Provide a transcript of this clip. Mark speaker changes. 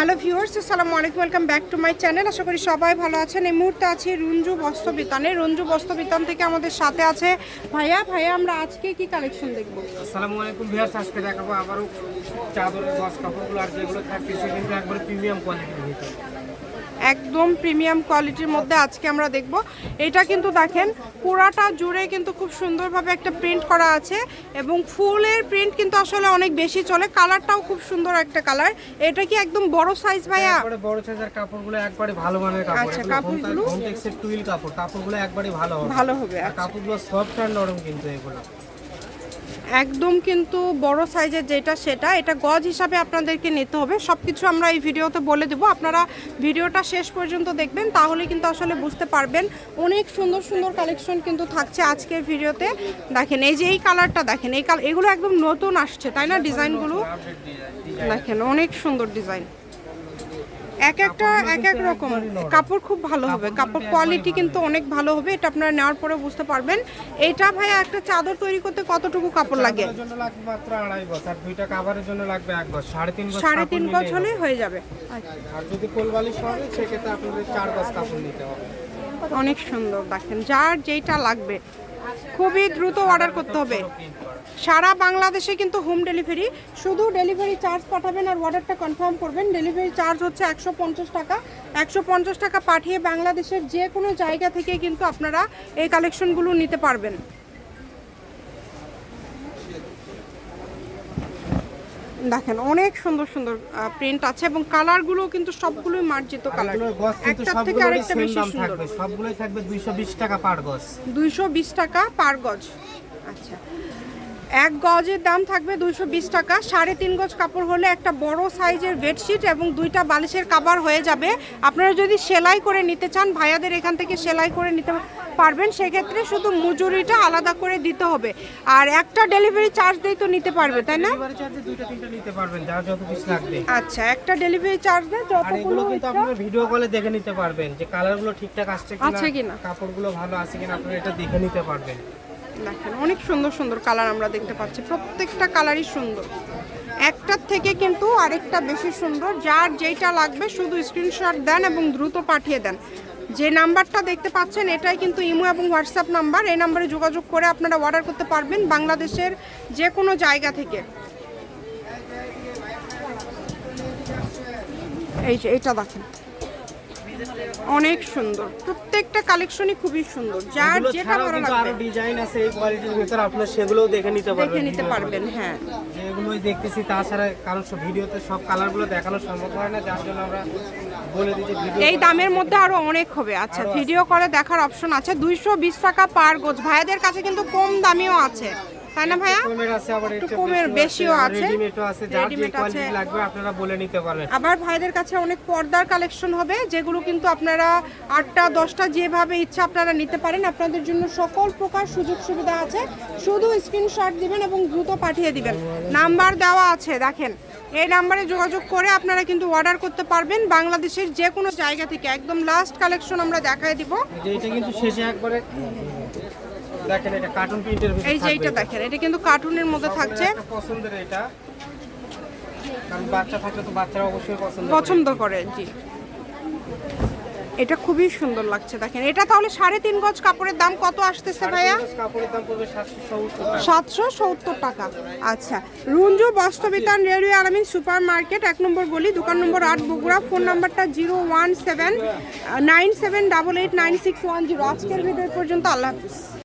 Speaker 1: Hello viewers, আসসালামু আলাইকুম, welcome back to my channel. আশা করি সবাই ভালো আছেন। এই মুহূর্তে আছি রঞ্জু বস্ত্রবিতানে। রঞ্জু বস্ত্রবিতান থেকে আমাদের সাথে আছে ভাইয়া। ভাইয়া, আমরা আজকে কি কালেকশন দেখব?
Speaker 2: আসসালামু আলাইকুম ভিউয়ার্স, আজকে দেখাবো আবারও চাদরের গস, কাপড়গুলো, আর যেগুলো থাকছে সেগুলো একবারে প্রিমিয়াম কোয়ালিটির
Speaker 1: একদম প্রিমিয়াম কোয়ালিটির মধ্যে আজকে আমরা দেখব। এটা কিন্তু দেখেন পুরাটা জুড়ে কিন্তু খুব সুন্দরভাবে একটা প্রিন্ট করা আছে এবং ফুলের প্রিন্ট কিন্তু আসলে অনেক বেশি চলে। কালারটাও খুব সুন্দর একটা কালার। এটা কি একদম বড় সাইজ ভাইয়া?
Speaker 2: বড় সাইজের কাপড়গুলো একবারে ভালো মানের কাপড়।
Speaker 1: আচ্ছা, কাপড়গুলো?
Speaker 2: টুইল কাপড়। কাপড়গুলো একবারে ভালো হবে।
Speaker 1: ভালো হবে
Speaker 2: আর কাপড়গুলো সফট আর নরম কিন্তু এগুলো।
Speaker 1: একদম কিন্তু বড় সাইজের যেটা সেটা, এটা গজ হিসাবে আপনাদেরকে নিতে হবে। সব কিছু আমরা এই ভিডিওতে বলে দেবো। আপনারা ভিডিওটা শেষ পর্যন্ত দেখবেন, তাহলে কিন্তু আসলে বুঝতে পারবেন অনেক সুন্দর সুন্দর কালেকশন কিন্তু থাকছে আজকের ভিডিওতে। দেখেন, এই যে এই কালারটা দেখেন, এই কালার এগুলো একদম নতুন আসছে, তাই না ডিজাইনগুলো? দেখেন, অনেক সুন্দর ডিজাইন। এক একটা এক এক রকম। কাপড় খুব ভালো হবে। কাপড় কোয়ালিটি কিন্তু অনেক ভালো হবে এটা আপনারা নেওয়ার পরে বুঝতে পারবেন। এটা ভাইয়া একটা চাদর তৈরি করতে কতটুকু কাপড় লাগে?
Speaker 2: জন্য লাগবে মাত্র আড়াই গজ আর দুইটা কাভারের জন্য লাগবে এক গজ। সাড়ে তিন
Speaker 1: সাড়ে
Speaker 2: নিলেই
Speaker 1: গজ হয়ে যাবে।
Speaker 2: আর যদি কোলবালিশ হবে সেক্ষেত্রে আপনাদের চার গজ কাপড় নিতে হবে।
Speaker 1: অনেক সুন্দর দেখেন যার যেটা লাগবে। খুবই দ্রুত অর্ডার করতে হবে। সারা বাংলাদেশে কিন্তু হোম ডেলিভারি শুধু ডেলিভারি চার্জ পাঠাবেন আর অর্ডারটা কনফার্ম করবেন। ডেলিভারি চার্জ হচ্ছে একশো পঞ্চাশ টাকা। একশো পঞ্চাশ টাকা পাঠিয়ে বাংলাদেশের যে কোনো জায়গা থেকে কিন্তু আপনারা এই কালেকশনগুলো নিতে পারবেন। দেখেন অনেক সুন্দর সুন্দর প্রিন্ট আছে এবং কালারগুলো কিন্তু সবগুলোই মার্জিত কালার। একটা থেকে আরেকটা বেশি সুন্দর।
Speaker 2: সবগুলোই থাকবে দুইশো বিশ টাকা পার গজ
Speaker 1: দুইশো বিশ টাকা পার গজ আচ্ছা। এক গজের দাম থাকবে দুইশো বিশ টাকা। সাড়ে তিন গজ কাপড় হলে একটা বড় সাইজের বেডশিট এবং দুইটা বালিশের কাভার হয়ে যাবে। আপনারা যদি সেলাই করে নিতে চান ভাইয়াদের এখান থেকে সেলাই করে নিতে পারবেন। সেক্ষেত্রে শুধু মজুরিটা আলাদা করে দিতে হবে। আর একটা ডেলিভারি চার্জ দিয়ে তো নিতে পারবে তাই না? আচ্ছা একটা ডেলিভারি চার্জ দেয় যতগুলো
Speaker 2: কিন্তু আপনারা ভিডিও কলে দেখে নিতে পারবেন যে কালারগুলো ঠিকঠাক আসছে?
Speaker 1: কিনা?
Speaker 2: কাপড়গুলো ভালো আছে কিনা আপনারা এটা দেখে নিতে পারবেন।
Speaker 1: দেখেন, অনেক সুন্দর সুন্দর কালার আমরা দেখতে পাচ্ছি। প্রত্যেকটা কালারই সুন্দর। একটার থেকে কিন্তু আরেকটা বেশি সুন্দর। যার যেটা লাগবে শুধু স্ক্রিনশট দেন এবং দ্রুত পাঠিয়ে দেন। যে নাম্বারটা দেখতে পাচ্ছেন, এটাই কিন্তু ইমো এবং হোয়াটসঅ্যাপ নাম্বার। এই নাম্বারে যোগাযোগ করে আপনারা অর্ডার করতে পারবেন বাংলাদেশের যে কোনো জায়গা থেকে। এই যে, এটা দেখেন। অনেক সুন্দর। প্রত্যেকটা কালেকশনই খুবই সুন্দর। যার যেটা ভালো লাগবে।
Speaker 2: আরও ডিজাইন আছে এই কোয়ালিটির ভিতরে আপনারা সেগুলোও দেখে নিতে পারবেন।
Speaker 1: দেখে নিতে পারবেন হ্যাঁ।
Speaker 2: যেগুলোই দেখতেছি তাছাড়া কারণ সব ভিডিওতে সব কালারগুলো দেখানো সম্ভব হয় না যার জন্য আমরা বলে দিই ভিডিও
Speaker 1: এই দামের মধ্যে আরও অনেক হবে। আচ্ছা ভিডিও করে দেখার অপশন আছে। দুইশো বিশ টাকা পার গোজ ভাইয়াদের কাছে কিন্তু কম দামিও আছে। তাই না ভাইয়া?
Speaker 2: কমের আছে আবার
Speaker 1: একটু কমের বেশিও আছে।
Speaker 2: রেডিমেডও আছে যার যে কোয়ালিটি লাগবে আপনারা বলে নিতে পারবেন।
Speaker 1: আবার ভাইদের কাছে অনেক পর্দার কালেকশন হবে যেগুলো কিন্তু আপনারা আটটা দশটা যেভাবে ইচ্ছা আপনারা নিতে পারেন। আপনাদের জন্য সকল প্রকার সুযোগ সুবিধা আছে। শুধু স্ক্রিনশট দিবেন এবং দ্রুত পাঠিয়ে দিবেন। নাম্বার দেওয়া আছে দেখেন। এই নাম্বারে যোগাযোগ করে আপনারা কিন্তু অর্ডার করতে পারবেন বাংলাদেশের যে কোনো জায়গা থেকে। একদম লাস্ট কালেকশন আমরা দেখায় দিব।
Speaker 2: এটা কিন্তু শেষে একবারে দেখেন এটা কার্টুন প্রিন্টের ভিতরে
Speaker 1: এই যে এটা দেখেন এটা কিন্তু কার্টুনের মধ্যে থাকছে।
Speaker 2: পছন্দের এটা। কারণ বাচ্চা থাকলে তো বাচ্চারা অবশ্যই পছন্দ করে।
Speaker 1: পছন্দ করে জি। এটা খুবই সুন্দর লাগছে দেখেন। এটা তাহলে সাড়ে তিন গজ কাপড়ের দাম কত আসতেছে ভাইয়া?
Speaker 2: সাতশো সত্তর টাকা।
Speaker 1: সাতশো সত্তর টাকা। আচ্ছা Runju Bastrabitan railway Alamin super market এক নম্বর গলি দোকান নম্বর আট বগুড়া। ফোন নাম্বারটা zero one seven nine seven double eight nine six one zero. আজকের ভিডিও পর্যন্ত আল্লাহ হাফিজ।